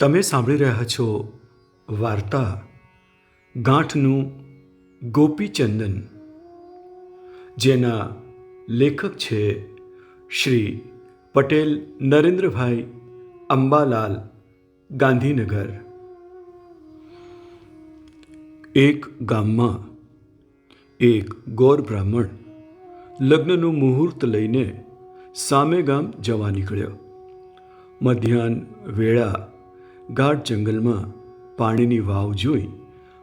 તમે સાંભળી રહ્યા છો વાર્તા ગાંઠનું ગોપીચંદન, જેના લેખક છે શ્રી પટેલ નરેન્દ્રભાઈ અંબાલાલ ગાંધીનગર. એક ગામમાં એક ગોર બ્રાહ્મણ લગ્નનું મુહૂર્ત લઈને સામે ગામ જવા નીકળ્યો. મધ્યાહન વેળા ગાઢ જંગલમાં પાણીની વાવ જોઈ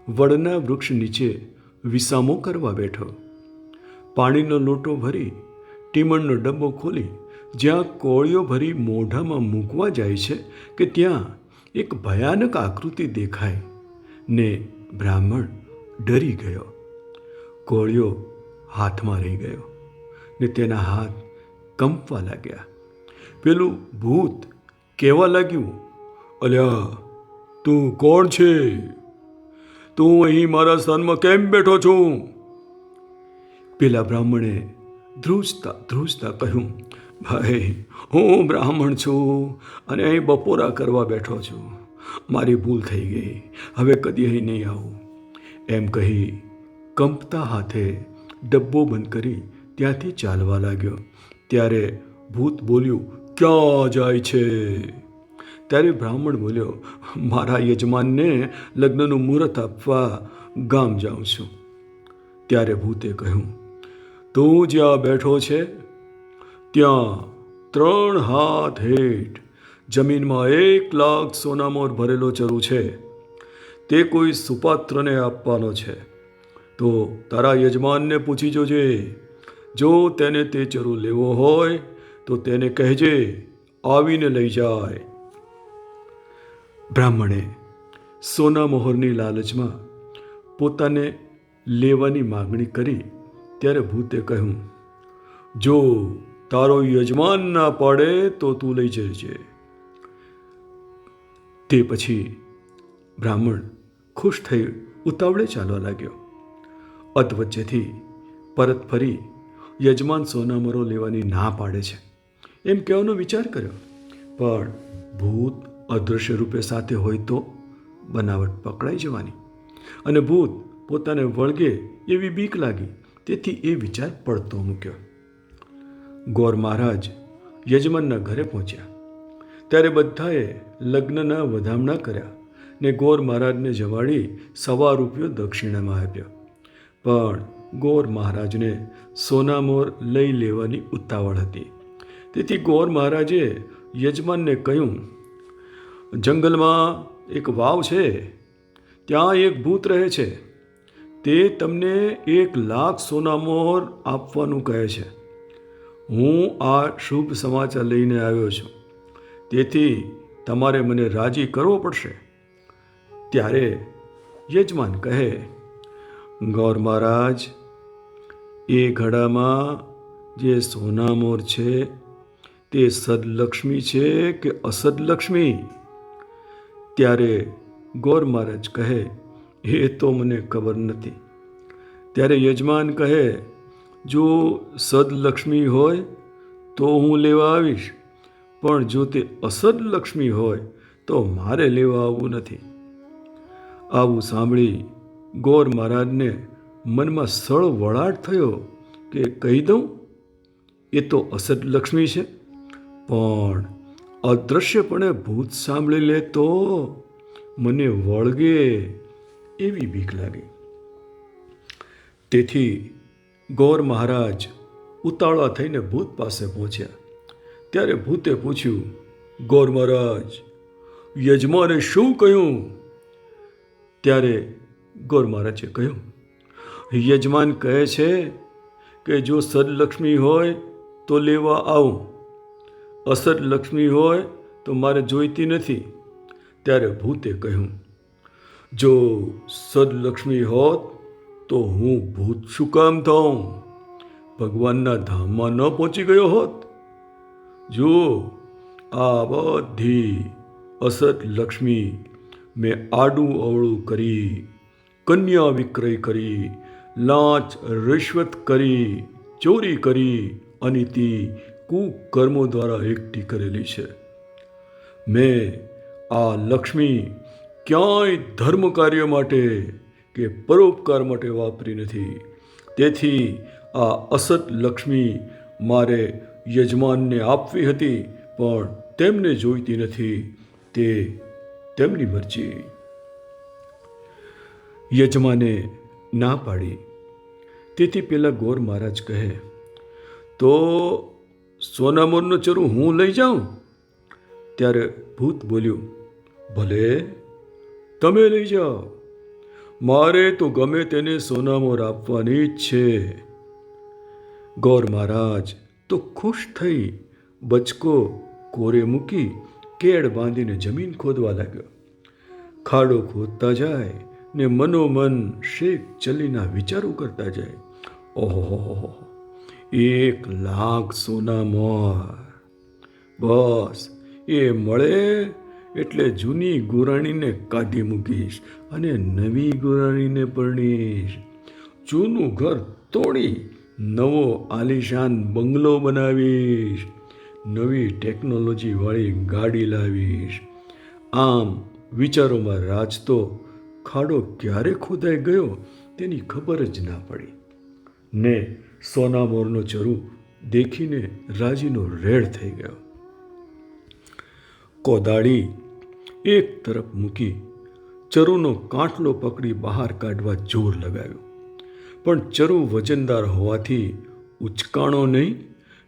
વડના વૃક્ષ નીચે વિસામો કરવા બેઠો. પાણીનો લોટો ભરી ટીમણનો ડબ્બો ખોલી જ્યાં કોળીઓ ભરી મોઢામાં મૂકવા જાય છે કે ત્યાં એક ભયાનક આકૃતિ દેખાય ને બ્રાહ્મણ ડરી ગયો. કોળિયો હાથમાં રહી ગયો ને તેના હાથ કંપવા લાગ્યા. પેલું ભૂત કહેવા લાગ્યું અલ્યા, તું કોણ છે? તું અહીં મારા સ્થાનમાં કેમ બેઠો છું? પેલા બ્રાહ્મણે ધ્રુજતા ધ્રુજતા કહ્યું, ભાઈ, હું બ્રાહ્મણ છું અને અહીં બપોરા કરવા બેઠો છું. મારી ભૂલ થઈ ગઈ. હવે કદી અહીં નહીં આવું. એમ કહી કંપતા હાથે ડબ્બો બંધ કરી ત્યાંથી ચાલવા લાગ્યો. ત્યારે ભૂત બોલ્યું, ક્યાં જાય છે? ત્યારે બ્રાહ્મણ બોલ્યો, મારા યજમાનને લગ્નનું મુહૂર્ત આપવા ગામ જાઉં છું. ત્યારે ભૂતે કહ્યું, તું જ્યાં બેઠો છે, ત્યાં ત્રણ હાથ હેઠ જમીનમાં એક લાખ સોનામોર ભરેલો ચરુ છે. તે કોઈ સુપાત્રને આપવાનો છે. તો તારા યજમાનને પૂછી જોજે. જો તેને તે ચરુ લેવો હોય, તો તેને કહેજે, આવીને લઈ જાય. બ્રાહ્મણે સોના મોહરની લાલચમાં પોતાને લેવાની માગણી કરી ત્યારે ભૂતે કહ્યું, જો તારો યજમાન ના પાડે તો તું લઈ જજે. તે પછી બ્રાહ્મણ ખુશ થઈ ઉતાવળે ચાલવા લાગ્યો. અધવચ્ચેથી પરત ફરી યજમાન સોનામરો લેવાની ના પાડે છે એમ કહેવાનો વિચાર કર્યો. પણ ભૂત અદૃશ્ય રૂપે સાથે હોય તો બનાવટ પકડાઈ જવાની. અને ભૂત પોતાને વળગે એવી બીક લાગી, તેથી એ વિચાર પડતો મૂક્યો. ગોર મહારાજ યજમાનના ઘરે પહોંચ્યા. ત્યારે બધાએ લગ્નના વધામણા કર્યા ને ગોર મહારાજને જવાડી સવા રૂપિયો દક્ષિણામાં આપ્યો. પણ ગોર મહારાજને સોનામોર લઈ લેવાની ઉતાવળ હતી. તેથી ગોર મહારાજે યજમાનને કહ્યું જંગલમાં એક વાવ છે, ત્યાં એક ભૂત રહે છે. તે તમને એક લાખ સોનામોર આપવાનું કહે છે. હું આ શુભ સમાચાર લઈને આવ્યો છું. તેથી તમારે મને રાજી કરવો પડશે. ત્યારે યજમાન કહે, ગૌર મહારાજ, એ ઘડામાં જે સોનામોર છે, તે સદલક્ષ્મી છે કે અસદલક્ષ્મી? ત્યારે ગોર મહારાજ કહે એ તો મને ખબર નથી. ત્યારે યજમાન કહે, જો સદલક્ષ્મી હોય તો હું લેવા આવીશ, પણ જો તે અસદલક્ષ્મી હોય તો મારે લેવા આવવું નથી. આવું સાંભળી ગોર મહારાજને મનમાં સળ વળાટ થયો કે, કહી દઉં, એ તો અસદલક્ષ્મી છે, પણ અદૃશ્યપણે ભૂત સાંભળી લે તો મને વળગે એવી બીક લાગી. તેથી ગોર મહારાજ ઉતાળા થઈને ભૂત પાસે પહોંચ્યા. ત્યારે ભૂતે પૂછ્યું, ગોર મહારાજ, યજમાને શું કહ્યું? ત્યારે ગોર મહારાજે કહ્યું, યજમાન કહે છે કે જો સદલક્ષ્મી હોય તો લેવા આવું. અસદ લક્ષ્મી હોય તો મારે જોઈતી નથી. ત્યારે ભૂતે કહ્યું, જો સદલક્ષ્મી હોત તો હું ભૂત શું કામ થાઉં? ભગવાનના ધામમાં ન પહોંચી ગયો હોત? જો આ બધી અસત લક્ષ્મી મેં આડું અવળું કરી, કન્યા વિક્રય કરી, લાંચ, રિશ્વત કરી, ચોરી કરી, અનિતિ કુકર્મો દ્વારા એકઠી કરેલી છે. મેં આ લક્ષ્મી ક્યાંય ધર્મ કાર્ય માટે કે પરોપકાર માટે વાપરી નથી. તેથી આ અસત લક્ષ્મી મારે યજમાનને આપવી હતી, પણ તેમને જોઈતી નથી, તે તેમની મરજી. યજમાને ના પાડી. તેથી પેલા ગોર મહારાજ કહે, તો સોનામોરનો ચરું હું લઈ જાઉં? ત્યારે ભૂત બોલ્યું, ભલે, તમે લઈ જાઓ. મારે તો ગમે તેને સોનામોર આપવાની જ છે ગૌર મહારાજ તો ખુશ થઈ બચકો કોરે મૂકી કેળ બાંધીને જમીન ખોદવા લાગ્યો. ખાડો ખોદતા જાય ને મનોમન શેખ ચલીના વિચારો કરતા જાય. ઓહો એક લાખ સોના મોર. બસ, એ મળે એટલે જૂની ગુરાણીને કાઢી મૂકીશ અને નવી ગુરાણીને પરણીશ. જૂનું ઘર તોડી નવો આલિશાન બંગલો બનાવીશ. નવી ટેકનોલોજીવાળી ગાડી લાવીશ. આમ વિચારોમાં રાજતો ખાડો ક્યારે ખોદાઈ ગયો તેની ખબર જ ના પડી. ને સોનામોરનો ચરુ દેખીને રાજીનો રેડ થઈ ગયો. કોદાળી એક તરફ મૂકી ચરુનો કાંટલો પકડી બહાર કાઢવા જોર લગાવ્યું. પણ ચરુ વજનદાર હોવાથી ઉચકાણો નહીં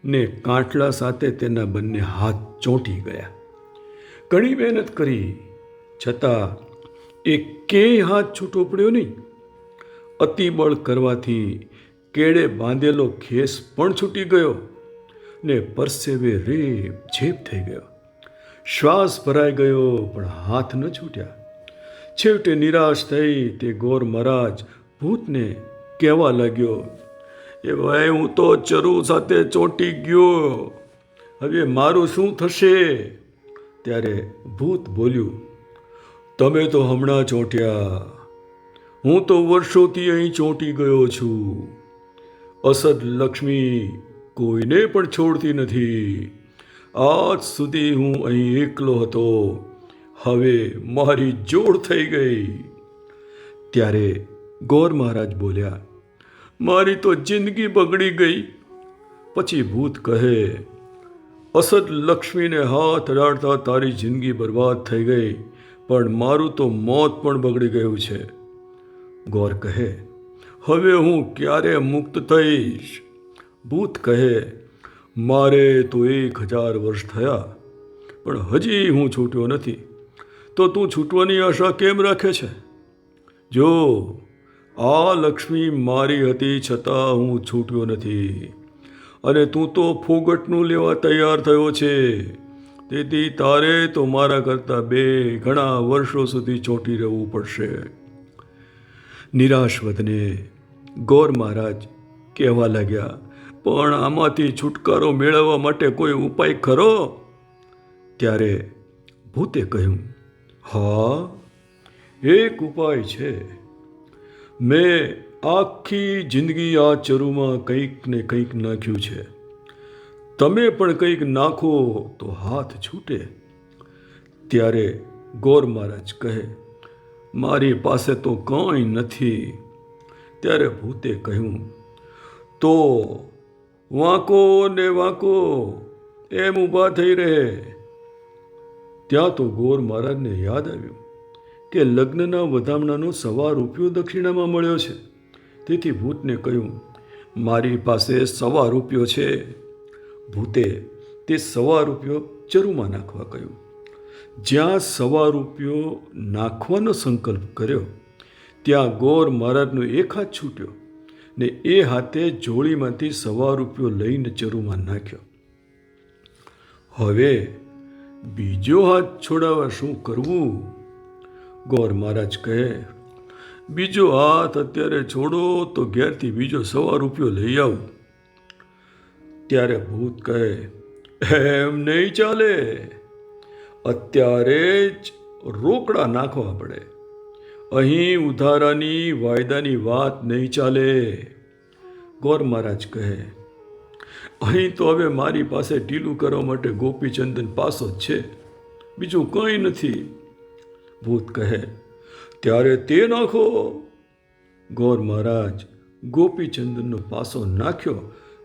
ને કાંટલા સાથે તેના બંને હાથ ચોંટી ગયા. ઘણી મહેનત કરી, છતાં એ કેય હાથ છૂટો પડ્યો નહીં. અતિબળ કરવાથી કેળે બાંધેલો ખેસ પણ છૂટી ગયો ને પરસેવે રેપ ઝેપ થઈ ગયો. શ્વાસ ભરાઈ ગયો, પણ હાથ ન છૂટ્યા. છેવટે નિરાશ થઈ તે ગોર મહારાજ ભૂતને કહેવા લાગ્યો, એ ભાઈ, હું તો ચરુ સાથે ચોંટી ગયો. હવે મારું શું થશે? ત્યારે ભૂત બોલ્યું, તમે તો હમણાં ચોંટ્યા. હું તો વર્ષોથી અહીં ચોંટી ગયો છું. અસદ લક્ષ્મી કોઈને પણ છોડતી નથી. આજ સુધી હું અહીં એકલો હતો. હવે મારી જોડ થઈ ગઈ. ત્યારે ગોર મહારાજ બોલ્યા, મારી તો જિંદગી બગડી ગઈ. પછી ભૂત કહે, અસદ લક્ષ્મીને હાથ અડાડતા તારી જિંદગી બરબાદ થઈ ગઈ, પણ મારું તો મોત પણ બગડી ગયું છે. ગોર કહે હવે હું ક્યારે મુક્ત થઈશ? ભૂત કહે, મારે તો એક હજાર વર્ષ થયા, પણ હજી હું છૂટ્યો નથી. તો તું છૂટવાની આશા કેમ રાખે છે? જો, આ લક્ષ્મી મારી હતી છતાં હું છૂટ્યો નથી. અને તું તો ફોગટનું લેવા તૈયાર થયો છે. તેથી તારે તો મારા કરતાં બે ઘણા વર્ષો સુધી ચોંટી રહેવું પડશે. નિરાશ વધને ગોર મહારાજ કહેવા લાગ્યા, પણ આમાંથી છુટકારો મેળવવા માટે કોઈ ઉપાય ખરો? ત્યારે ભૂતે કહ્યું, હા, એક ઉપાય છે. મેં આખી જિંદગી આ ચરુમાં કંઈક ને કંઈક નાખ્યું છે. તમે પણ કંઈક નાખો તો હાથ છૂટે. ત્યારે ગોર મહારાજ કહે, મારી પાસે તો કંઈ નથી. ત્યારે ભૂતે કહ્યું, તો વાંકો ને વાંકો, એમ ઊભા થઈ રહે. ત્યાં તો ગોર મહારાજને યાદ આવ્યું કે લગ્નના વધામણાનો સવા રૂપિયો દક્ષિણામાં મળ્યો છે. તેથી ભૂતને કહ્યું, મારી પાસે સવા રૂપિયો છે. ભૂતે તે સવા રૂપિયો ચરુમાં નાખવા કહ્યું. જ્યાં સવા રૂપિયો નાખવાનો સંકલ્પ કર્યો ત્યાં ગોર મહારાજનો એક હાથ છૂટ્યો ને એ હાથે જોડીમાંથી સવા રૂપિયો લઈને ચરુમાં નાખ્યો. હવે બીજો હાથ છોડાવવા શું કરવું? ગોર મહારાજ કહે, બીજો હાથ અત્યારે છોડો તો ઘેરથી બીજો સવા રૂપિયો લઈ આવું. ત્યારે ભૂત કહે, એમ નહીં ચાલે. અત્યારે જ રોકડા નાખવા પડે. અહીં ઉધારાની વાયદાની વાત નહીં ચાલે. ગોર મહારાજ કહે, અહીં તો હવે મારી પાસે ઢીલું કરવા માટે ગોપીચંદન પાસો જ છે. બીજું કંઈ નથી. ભૂત કહે, ત્યારે તે નાખો. ગોર મહારાજ ગોપીચંદનનો પાસો નાખ્યો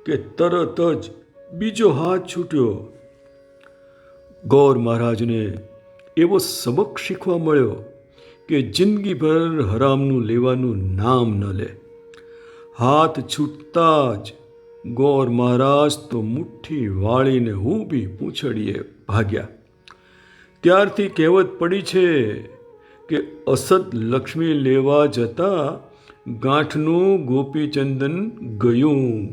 કે તરત જ બીજો હાથ છૂટ્યો. ગૌર મહારાજને એવો સબક શીખવા મળ્યો કે જિંદગીભર હરામનું લેવાનું નામ ન લે. હાથ છૂટતા જ, ગોર મહારાજ, તો મુઠ્ઠી વાળીને ઊભી પૂંછડીએ ભાગ્યા. ત્યારથી કહેવત પડી છે કે અસદ લક્ષ્મી લેવા જતા ગાંઠનું ગોપીચંદન ગયું.